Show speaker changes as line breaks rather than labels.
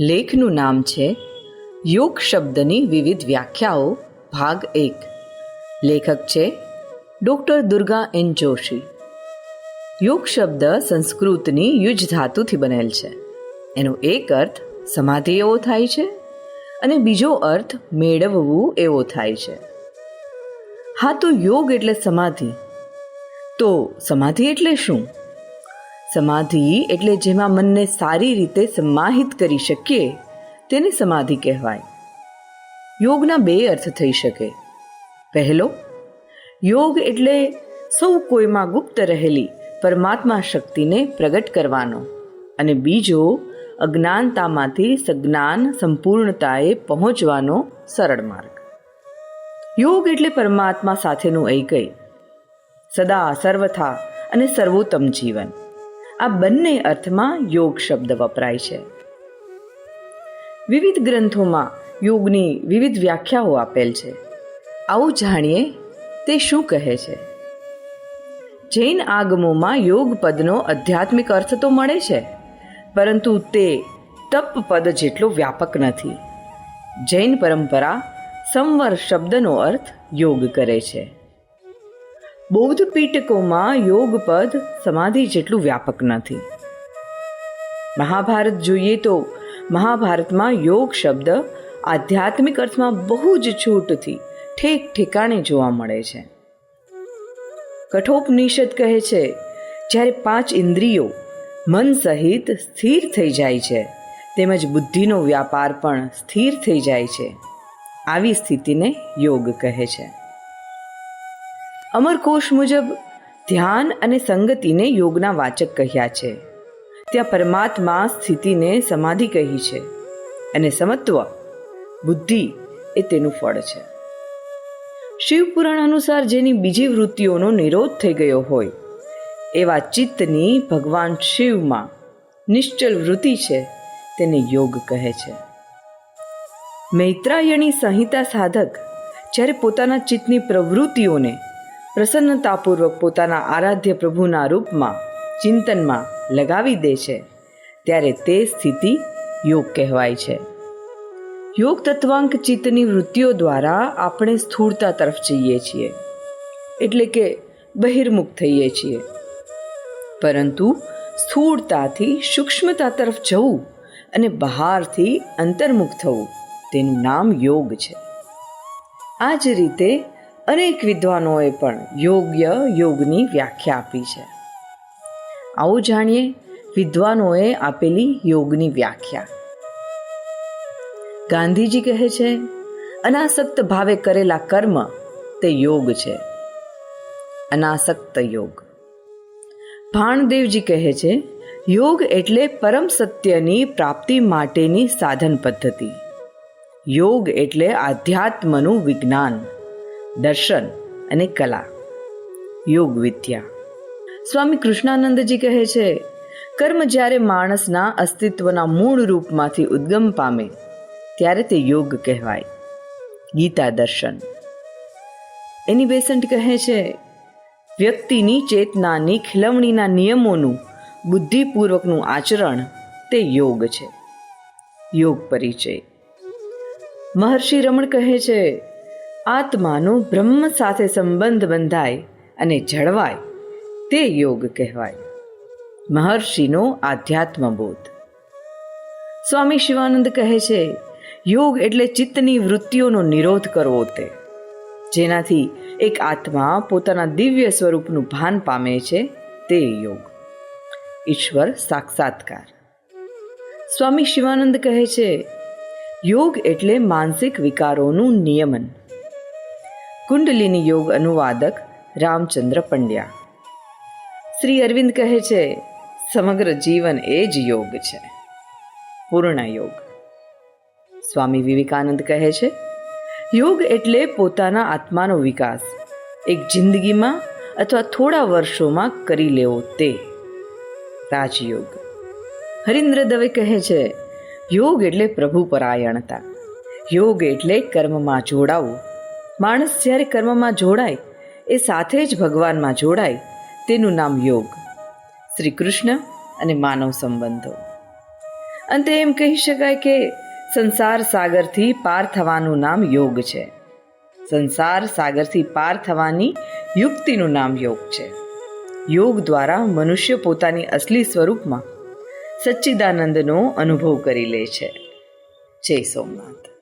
લેખનું નામ છે યોગ શબ્દની વિવિધ વ્યાખ્યાઓ, ભાગ એક. લેખક છે ડૉક્ટર દુર્ગા એન જોશી. યોગ શબ્દ સંસ્કૃતની યુજ ધાતુથી બનેલ છે. એનો એક અર્થ સમાધિ એવો થાય છે અને બીજો અર્થ મેળવવું એવો થાય છે. હા, તો યોગ એટલે સમાધિ. તો સમાધિ એટલે શું? સમાધિ એટલે જેમાં મનને સારી રીતે સમાહિત કરી શકીએ, તેને સમાધિ કહેવાય. યોગના બે અર્થ થઈ શકે. પહેલો, યોગ એટલે સૌ કોઈમાં ગુપ્ત રહેલી પરમાત્મા શક્તિને પ્રગટ કરવાનો. અને બીજો, અજ્ઞાનતામાંથી સજ્ઞાન સંપૂર્ણતાએ પહોંચવાનો સરળ માર્ગ. યોગ એટલે પરમાત્મા સાથેનું ઐકય. સદા સર્વથા અને સર્વોત્તમ જીવન. આ બંને અર્થમાં યોગ શબ્દ વપરાય છે. વિવિધ ગ્રંથોમાં યોગની વિવિધ વ્યાખ્યાઓ આપેલ છે. આવું જાણીએ તે શું કહે છે? જૈન આગમોમાં યોગ પદનો આધ્યાત્મિક અર્થ તો મળે છે, પરંતુ તે તપ પદ જેટલો વ્યાપક નથી. જૈન પરંપરા સંવર શબ્દનો અર્થ યોગ કરે છે. બૌદ્ધ પીટકોમાં યોગ પદ સમાધિ જેટલું વ્યાપક નથી. મહાભારત જોઈએ તો મહાભારતમાં યોગ શબ્દ આધ્યાત્મિક અર્થમાં બહુ જ છૂટથી ઠેક ઠેકાણે જોવા મળે છે. કઠોપનિષદ કહે છે, જ્યારે પાંચ ઇન્દ્રિયો મન સહિત સ્થિર થઈ જાય છે, તેમજ બુદ્ધિનો વ્યાપાર પણ સ્થિર થઈ જાય છે. આવી સ્થિતિને યોગ કહે છે. અમરકોશ મુજબ ધ્યાન અને સંગતિને યોગના વાચક કહ્યા છે. ત્યાં પરમાત્મા સ્થિતિને સમાધિ કહી છે અને સમત્વ, બુદ્ધિ એ તેનું ફળ છે. શિવપુરાણ અનુસાર જેની બીજી વૃત્તિઓનો નિરોધ થઈ ગયો હોય, એવા ચિત્તની ભગવાન શિવમાં નિશ્ચલ વૃત્તિ છે તેને યોગ કહે છે. મૈત્રાયણી સંહિતા સાધક જ્યારે પોતાના ચિત્તની પ્રવૃત્તિઓને પ્રસન્નતાપૂર્વક પોતાના આરાધ્ય પ્રભુના રૂપમાં, ચિંતનમાં લગાવી દે છે. ત્યારે તે સ્થિતિ યોગ કહેવાય છે. યોગ તત્વાંક ચિત્તની વૃત્તિઓ દ્વારા આપણે સ્થૂળતા તરફ જઈએ છીએ. એટલે કે બહિર્મુખ થઈએ છીએ. પરંતુ સ્થૂળતાથી સૂક્ષ્મતા તરફ જવું અને બહારથી અંતર્મુખ થવું, તેનું નામ યોગ છે. આ જ રીતે અનેક વિદ્વાનોએ પણ યોગ્ય યોગની વ્યાખ્યા આપી છે. આવું જાણીએ વિદ્વાનોએ આપેલી યોગની વ્યાખ્યા. ગાંધીજી કહે છે, અનાસક્ત ભાવે કરેલા કર્મ તે યોગ છે. અનાસક્ત યોગ. ભાણદેવજી કહે છે, યોગ એટલે પરમ સત્યની પ્રાપ્તિ માટેની સાધન પદ્ધતિ. યોગ એટલે આધ્યાત્મનું વિજ્ઞાન. દર્શન અને કલા. યોગ વિદ્યા. સ્વામી કૃષ્ણાનંદજી કહે છે, કર્મ જ્યારે માણસના અસ્તિત્વના મૂળ રૂપમાંથી ઉદ્ગમ પામે, ત્યારે તે યોગ કહેવાય. ગીતા દર્શન. એની બેસન્ટ કહે છે, વ્યક્તિની ચેતનાની ખીલવણીના નિયમોનું, બુદ્ધિપૂર્વકનું આચરણ તે યોગ છે. યોગ પરિચય. મહર્ષિ રમણ કહે છે આત્માનો બ્રહ્મ સાથે સંબંધ બંધાય અને જળવાય તે યોગ કહેવાય. મહર્ષિનો આધ્યાત્મબોધ. સ્વામી શિવાનંદ કહે છે, યોગ એટલે ચિત્તની વૃત્તિઓનો નિરોધ કરવો તે, જેનાથી એક આત્મા પોતાના દિવ્ય સ્વરૂપનું ભાન પામે છે તે યોગ. ઈશ્વર સાક્ષાત્કાર. સ્વામી શિવાનંદ કહે છે, યોગ એટલે માનસિક વિકારોનું નિયમન કુંડલીની યોગ અનુવાદક રામચંદ્ર પંડ્યા. શ્રી અરવિંદ કહે છે, સમગ્ર જીવન એ જ યોગ છે, પૂર્ણ યોગ. સ્વામી વિવેકાનંદ કહે છે, યોગ એટલે પોતાના આત્માનો વિકાસ. એક જિંદગીમાં અથવા થોડા વર્ષોમાં કરી લેવો તે. રાજયોગ. હરિન્દ્ર દવે કહે છે, યોગ એટલે પ્રભુ પરાયણતા. યોગ એટલે કર્મમાં જોડાવું. માણસ જ્યારે કર્મમાં જોડાય, એ સાથે જ ભગવાનમાં જોડાય, તેનું નામ યોગ. શ્રી કૃષ્ણ અને માનવ સંબંધો. અંતે એમ કહી શકાય કે સંસાર સાગરથી પાર થવાનું નામ યોગ છે. સંસાર સાગરથી પાર થવાની યુક્તિનું નામ યોગ છે. યોગ દ્વારા મનુષ્ય પોતાની અસલી સ્વરૂપમાં સચ્ચિદાનંદનો અનુભવ કરી લે છે. જય સોમનાથ.